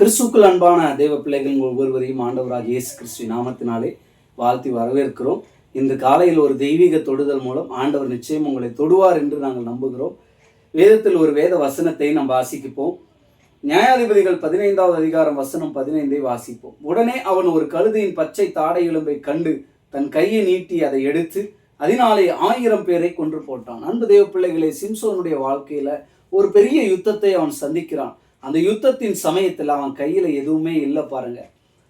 கிறிஸ்துக்குள் அன்பான தேவ பிள்ளைகள் ஒவ்வொருவரையும் ஆண்டவராக இயேசு கிறிஸ்து நாமத்தினாலே வாழ்த்தி வரவேற்கிறோம். இன்று காலையில் ஒரு தெய்வீக தொடுதல் மூலம் ஆண்டவர் நிச்சயம் உங்களை தொடுவார் என்று நாங்கள் நம்புகிறோம். வேதத்தில் ஒரு வேத வசனத்தை நாம் வாசிக்கப்போம். நியாயாதிபதிகள் பதினைந்தாவது அதிகாரம் வசனம் பதினைந்தை வாசிப்போம். உடனே அவன் ஒரு கழுதையின் பச்சை தாடை எலும்பை கண்டு தன் கையை நீட்டி அதை எடுத்து அதனாலே ஆயிரம் பேரை கொன்று போட்டான். அன்பு தேவ பிள்ளைகளை சிம்சோனுடைய வாழ்க்கையில ஒரு பெரிய யுத்தத்தை அவன் சந்திக்கிறான். அந்த யுத்தத்தின் சமயத்தில் அவன் கையில் எதுவுமே இல்லை பாருங்க.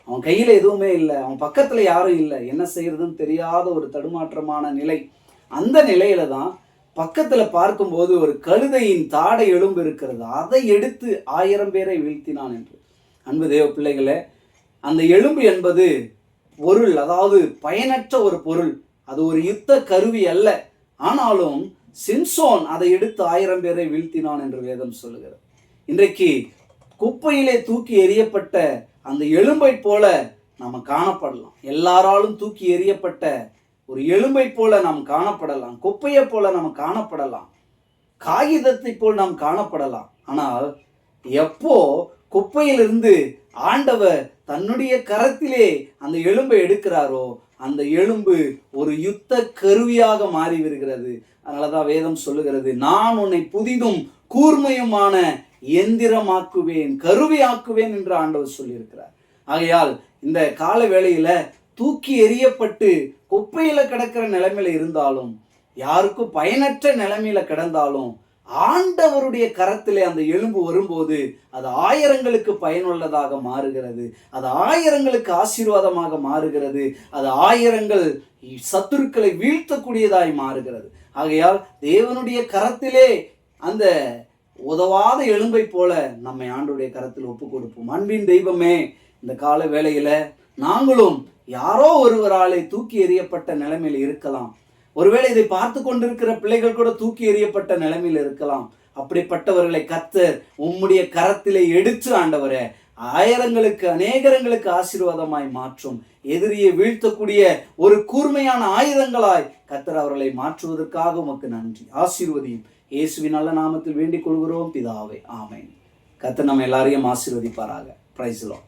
அவன் கையில் எதுவுமே இல்லை. அவன் பக்கத்தில் யாரும் இல்லை. என்ன செய்யறதுன்னு தெரியாத ஒரு தடுமாற்றமான நிலை. அந்த நிலையில தான் பக்கத்தில் பார்க்கும்போது ஒரு கழுதையின் தாடை எலும்பு இருக்கிறது. அதை எடுத்து ஆயிரம் பேரை வீழ்த்தினான் என்று. அன்பு தேவ பிள்ளைகளே அந்த எலும்பு என்பது பொருள் அதாவது பயனற்ற ஒரு பொருள். அது ஒரு யுத்த கருவி அல்ல. ஆனாலும் சிம்சோன் அதை எடுத்து ஆயிரம் பேரை வீழ்த்தினான் என்று வேதம் சொல்லுகிறது. இன்றைக்கு குப்பையிலே தூக்கி எறியப்பட்ட அந்த எலும்பை போல நாம் காணப்படலாம். எல்லாராலும் தூக்கி எறியப்பட்ட ஒரு எலும்பை போல நாம் காணப்படலாம். குப்பையை போல நாம் காணப்படலாம். காகிதத்தை போல் நாம் காணப்படலாம். ஆனால் எப்போ குப்பையிலிருந்து ஆண்டவர் தன்னுடைய கரத்திலே அந்த எலும்பை எடுக்கிறாரோ அந்த எலும்பு ஒரு யுத்த கருவியாக மாறி வருகிறது. அதனாலதான் வேதம் சொல்லுகிறது நான் உன்னை புதிதும் கூர்மையுமான எந்திரமாக்குவேன் கருவியாக்குவேன் என்று ஆண்டவர் சொல்லியிருக்கிறார். ஆகையால் இந்த கால வேளையில தூக்கி எறியப்பட்டு குப்பையில கிடக்கிற நிலைமையில இருந்தாலும் யாருக்கும் பயனற்ற நிலைமையில கிடந்தாலும் ஆண்டவருடைய கரத்திலே அந்த எலும்பு வரும்போது அது ஆயிரங்களுக்கு பயனுள்ளதாக மாறுகிறது அது ஆயிரங்களுக்கு ஆசீர்வாதமாக மாறுகிறது அது ஆயிரங்கள் சத்துருக்களை வீழ்த்தக்கூடியதாய் மாறுகிறது. ஆகையால் தேவனுடைய கரத்திலே அந்த உதவாத எலும்பை போல நம்மை ஆண்டுடைய கரத்தில் ஒப்பு கொடுப்போம். அன்பின் தெய்வமே இந்த கால வேளையில நாங்களும் யாரோ ஒருவராலே தூக்கி எறியப்பட்ட நிலைமையில் இருக்கலாம். ஒருவேளை இதை பார்த்து கொண்டிருக்கிற பிள்ளைகள் கூட தூக்கி எறியப்பட்ட நிலைமையில் இருக்கலாம். அப்படிப்பட்டவர்களை கத்தர் உம்முடைய கரத்திலே எடுத்து ஆண்டவரே ஆயிரங்களுக்கு அநேகரங்களுக்கு ஆசீர்வாதமாய் மாற்றும். எதிரியை வீழ்த்தக்கூடிய ஒரு கூர்மையான ஆயுதங்களாய் கத்தர் அவர்களை மாற்றுவதற்காக உமக்கு நன்றி. ஆசீர்வதியும். இயேசுவின் நல்ல நாமத்தில் வேண்டிக் கொள்கிறோம். பிதாவே ஆமை கத்தர் நம்ம எல்லாரையும் ஆசீர்வதிப்பாராக. பிரைஸ்லோ